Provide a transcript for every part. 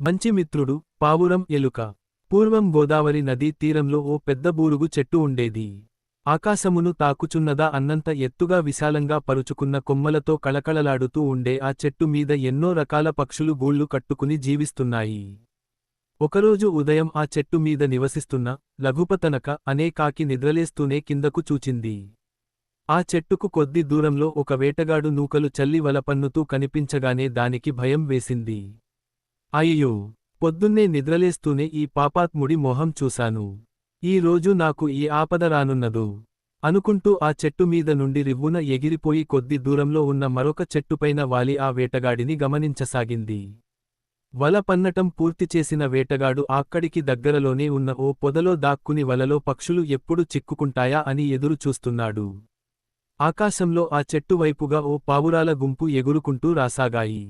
మంచి మిత్రుడు పావురం ఎలుక. పూర్వం గోదావరి నదీ తీరంలో ఓ పెద్ద బూరుగు చెట్టు ఉండేది. ఆకాశమును తాకుచున్నదా అన్నంత ఎత్తుగా విశాలంగా పరుచుకున్న కొమ్మలతో కళకళలాడుతూ ఉండే ఆ చెట్టు మీద ఎన్నో రకాల పక్షులు గూళ్ళు కట్టుకుని జీవిస్తున్నాయి. ఒకరోజు ఉదయం ఆ చెట్టు మీద నివసిస్తున్న లఘుపతనక అనే కాకి నిద్రలేస్తూనే కిందకు చూచింది. ఆ చెట్టుకు కొద్ది దూరంలో ఒక వేటగాడు నూకలు చల్లి వలపన్నుతూ కనిపించగానే దానికి భయం వేసింది. అయ్యో పొద్దున్నే నిద్రలేస్తూనే ఈ పాపాత్ముడి మొహం చూశాను. ఈ రోజు నాకు ఈ ఆపద రానున్నదు అనుకుంటూ ఆ చెట్టు మీద నుండి రివ్వున ఎగిరిపోయి కొద్ది దూరంలో ఉన్న మరొక చెట్టుపైన వాలి ఆ వేటగాడిని గమనించసాగింది. వల పన్నటం పూర్తి చేసిన వేటగాడు అక్కడికి దగ్గరలోనే ఉన్న ఓ పొదలో దాక్కుని వలలో పక్షులు ఎప్పుడు చిక్కుకుంటాయా అని ఎదురు చూస్తున్నాడు. ఆకాశంలో ఆ చెట్టు వైపుగా ఓ పావురాల గుంపు ఎగురుకుంటూ రాసాగాయి.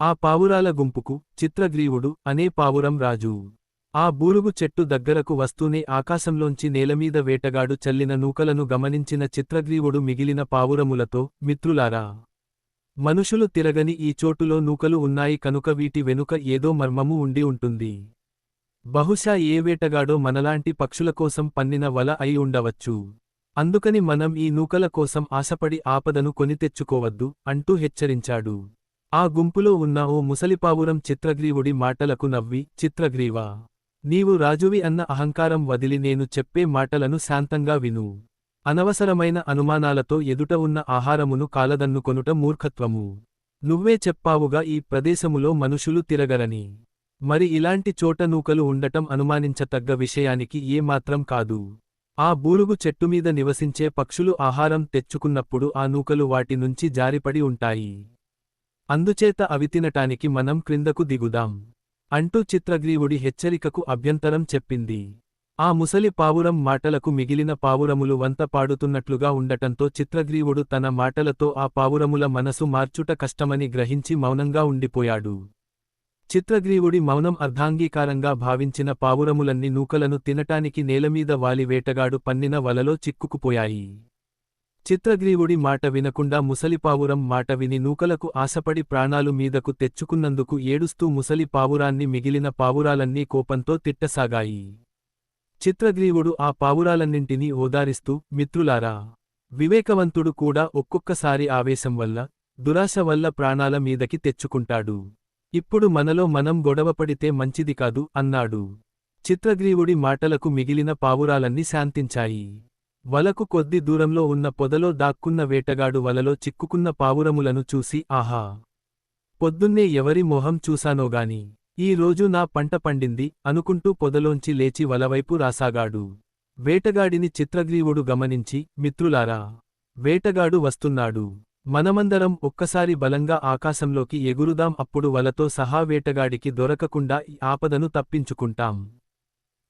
ఆ పావురాల గుంపుకు చిత్రగ్రీవుడు అనే పావురం రాజు. ఆ బూరుగు చెట్టు దగ్గరకు వస్తూనే ఆకాశంలోంచి నేలమీద వేటగాడు చల్లిన నూకలను గమనించిన చిత్రగ్రీవుడు మిగిలిన పావురములతో మిత్రులారా! మనుషులు తిరగని ఈ చోటులో నూకలు ఉన్నాయి కనుక వీటి వెనుక ఏదో మర్మము ఉండి ఉంటుంది. బహుశా ఏ వేటగాడో మనలాంటి పక్షుల కోసం పన్నిన వల అయి ఉండవచ్చు. అందుకని మనం ఈ నూకల కోసం ఆశపడి ఆపదను కొని తెచ్చుకోవద్దు అంటూ హెచ్చరించాడు. ఆ గుంపులో ఉన్న ఓ ముసలిపావురం చిత్రగ్రీవుడి మాటలకు నవ్వి చిత్రగ్రీవా నీవు రాజువి అన్న అహంకారం వదిలి నేను చెప్పే మాటలను శాంతంగా విను. అనవసరమైన అనుమానాలతో ఎదుట ఉన్న ఆహారమును కాలదన్నుకొనుట మూర్ఖత్వము. నువ్వే చెప్పావుగా ఈ ప్రదేశములో మనుషులు తిరగరని. మరి ఇలాంటి చోట నూకలు ఉండటం అనుమానించతగ్గ విషయానికి ఏమాత్రం కాదు. ఆ బూరుగు చెట్టుమీద నివసించే పక్షులు ఆహారం తెచ్చుకున్నప్పుడు ఆ నూకలు వాటి నుంచి జారిపడి ఉంటాయి. అందుచేత అవి తినటానికి మనం క్రిందకు దిగుదాం. అంటూ చిత్రగ్రీవుడి హెచ్చరికకు అభ్యంతరం చెప్పింది. ఆ ముసలి పావురం మాటలకు మిగిలిన పావురములు వంత పాడుతున్నట్లుగా ఉండటంతో చిత్రగ్రీవుడు తన మాటలతో ఆ పావురముల మనసు మార్చుట కష్టమని గ్రహించి మౌనంగా ఉండిపోయాడు. చిత్రగ్రీవుడి మౌనం అర్ధాంగీకారంగా భావించిన పావురములన్నీ నూకలను తినటానికి నేలమీద వాలి వేటగాడు పన్నిన వలలో చిక్కుకుపోయాయి. చిత్రగ్రీవుడి మాట వినకుండా ముసలిపావురం మాట విని నూకలకు ఆశపడి ప్రాణాలు మీదకు తెచ్చుకున్నందుకు ఏడుస్తూ ముసలి పావురాన్ని మిగిలిన పావురాలన్నీ కోపంతో తిట్టసాగాయి. చిత్రగ్రీవుడు ఆ పావురాలన్నింటినీ ఓదారిస్తూ మిత్రులారా! వివేకవంతుడు కూడా ఒక్కొక్కసారి ఆవేశం వల్ల దురాశ వల్ల ప్రాణాల మీదకి తెచ్చుకుంటాడు. ఇప్పుడు మనలో మనం గొడవపడితే మంచిది కాదు అన్నాడు. చిత్రగ్రీవుడి మాటలకు మిగిలిన పావురాలన్నీ శాంతించాయి. వలకు కొద్ది దూరంలో ఉన్న పొదలో దాక్కున్న వేటగాడు వలలో చిక్కుకున్న పావురములను చూసి ఆహా! పొద్దున్నే ఎవరి మొహం చూశానోగాని ఈ రోజు నా పంట పండింది అనుకుంటూ పొదలోంచి లేచి వలవైపు రాసాగాడు. వేటగాడిని చిత్రగ్రీవుడు గమనించి మిత్రులారా! వేటగాడు వస్తున్నాడు. మనమందరం ఒక్కసారి బలంగా ఆకాశంలోకి ఎగురుదాం అప్పుడు వలతో సహా వేటగాడికి దొరకకుండా ఈ ఆపదను తప్పించుకుంటాం.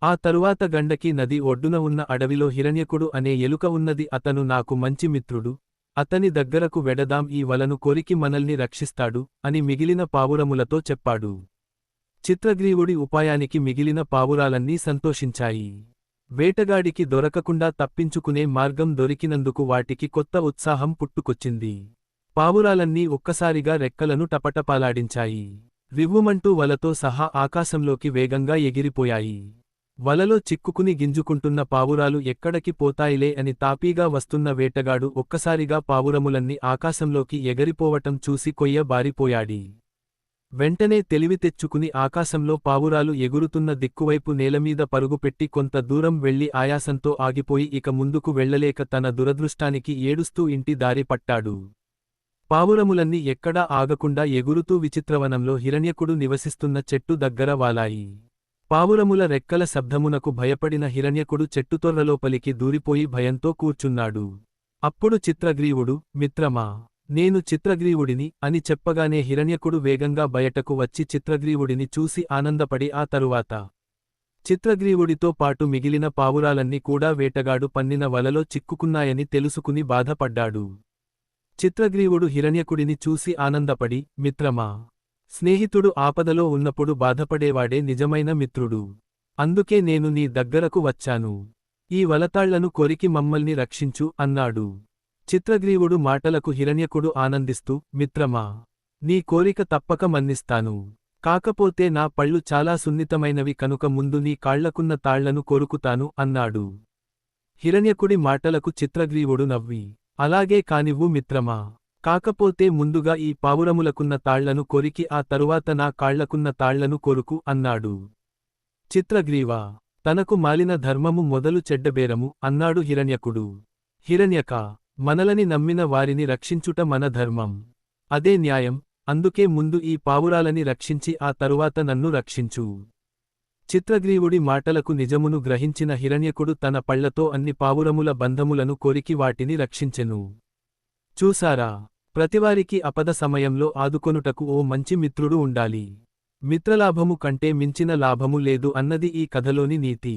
ఆ తరువాత గండకి నది ఒడ్డున ఉన్న అడవిలో హిరణ్యకుడు అనే ఎలుక ఉన్నది అతను నాకు మంచి మిత్రుడు. అతని దగ్గరకు వెడదాం ఈ వలను కొరికి మనల్ని రక్షిస్తాడు అని మిగిలిన పావురములతో చెప్పాడు. చిత్రగ్రీవుడి ఉపాయానికి మిగిలిన పావురాలన్నీ సంతోషించాయి. వేటగాడికి దొరకకుండా తప్పించుకునే మార్గం దొరికినందుకు వాటికి కొత్త ఉత్సాహం పుట్టుకొచ్చింది. పావురాలన్నీ ఒక్కసారిగా రెక్కలను టపటపాలాడించాయి. రివ్వుమంటూ వలతో సహా ఆకాశంలోకి వేగంగా ఎగిరిపోయాయి. వలలో చిక్కుకుని గింజుకుంటున్న పావురాలు ఎక్కడికి పోతాయిలే అని తాపీగా వస్తున్న వేటగాడు ఒక్కసారిగా పావురములన్నీ ఆకాశంలోకి ఎగరిపోవటం చూసి కొయ్య బారిపోయాడి. వెంటనే తెలివి తెచ్చుకుని ఆకాశంలో పావురాలు ఎగురుతున్న దిక్కువైపు నేలమీద పరుగుపెట్టి కొంత దూరం వెళ్ళి ఆయాసంతో ఆగిపోయి ఇక ముందుకు వెళ్ళలేక తన దురదృష్టానికి ఏడుస్తూ ఇంటి దారి పట్టాడు. పావురములన్నీ ఎక్కడా ఆగకుండా ఎగురుతూ విచిత్రవనంలో హిరణ్యకుడు నివసిస్తున్న చెట్టు దగ్గర వాలాయి. పావురముల రెక్కల శబ్దమునకు భయపడిన హిరణ్యకుడు చెట్టుతొర్రలోపలికి దూరిపోయి భయంతో కూర్చున్నాడు. అప్పుడు చిత్రగ్రీవుడు మిత్రమా నేను చిత్రగ్రీవుడిని అని చెప్పగానే హిరణ్యకుడు వేగంగా బయటకు వచ్చి చిత్రగ్రీవుడిని చూసి ఆనందపడి ఆ తరువాత చిత్రగ్రీవుడితో పాటు మిగిలిన పావురాలన్నీ కూడా వేటగాడు పన్నిన వలలో చిక్కుకున్నాయని తెలుసుకుని బాధపడ్డాడు. చిత్రగ్రీవుడు హిరణ్యకుడిని చూసి ఆనందపడి మిత్రమా స్నేహితుడు ఆపదలో ఉన్నప్పుడు బాధపడేవాడే నిజమైన మిత్రుడు. అందుకే నేను నీ దగ్గరకు వచ్చాను. ఈ వలతాళ్ళను కొరికి మమ్మల్ని రక్షించు అన్నాడు. చిత్రగ్రీవుడు మాటలకు హిరణ్యకుడు ఆనందిస్తూ మిత్రమా నీ కోరిక తప్పక మన్నిస్తాను. కాకపోతే నా పళ్ళు చాలా సున్నితమైనవి కనుక ముందు నీ కాళ్ళకున్న తాళ్ళను కొరుకుతాను అన్నాడు. హిరణ్యకుడి మాటలకు చిత్రగ్రీవుడు నవ్వి అలాగే కానివ్వు మిత్రమా. కాకపోతే ముందుగా ఈ పావురములకున్న తాళ్ళను కొరికి ఆ తరువాత నా కాళ్ళకున్న తాళ్ళను కొరుకు అన్నాడు. చిత్రగ్రీవ తనకు మాలిన ధర్మము మొదలు చెడ్డబేరము అన్నాడు హిరణ్యకుడు. హిరణ్యక మనలని నమ్మిన వారిని రక్షించుట మన ధర్మం. అదే న్యాయం అందుకే ముందు ఈ పావురాలని రక్షించి ఆ తరువాత నన్ను రక్షించు. చిత్రగ్రీవుడి మాటలకు నిజమును గ్రహించిన హిరణ్యకుడు తన పళ్ళతో అన్ని పావురముల బంధములను కొరికి వాటిని రక్షించెను. చూసారా ప్రతివారికి అపద సమయంలో ఆదుకొనుటకు ఓ మంచి మిత్రుడు ఉండాలి. మిత్రలాభము కంటే మించిన లాభము లేదు అన్నది ఈ కథలోని నీతి.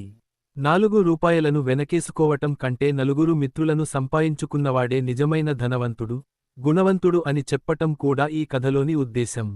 నాలుగు రూపాయలను వెనకేసుకోవటం కంటే నలుగురు మిత్రులను సంపాయించుకున్నవాడే నిజమైన ధనవంతుడు గుణవంతుడు అని చెప్పటం కూడా ఈ కథలోని ఉద్దేశం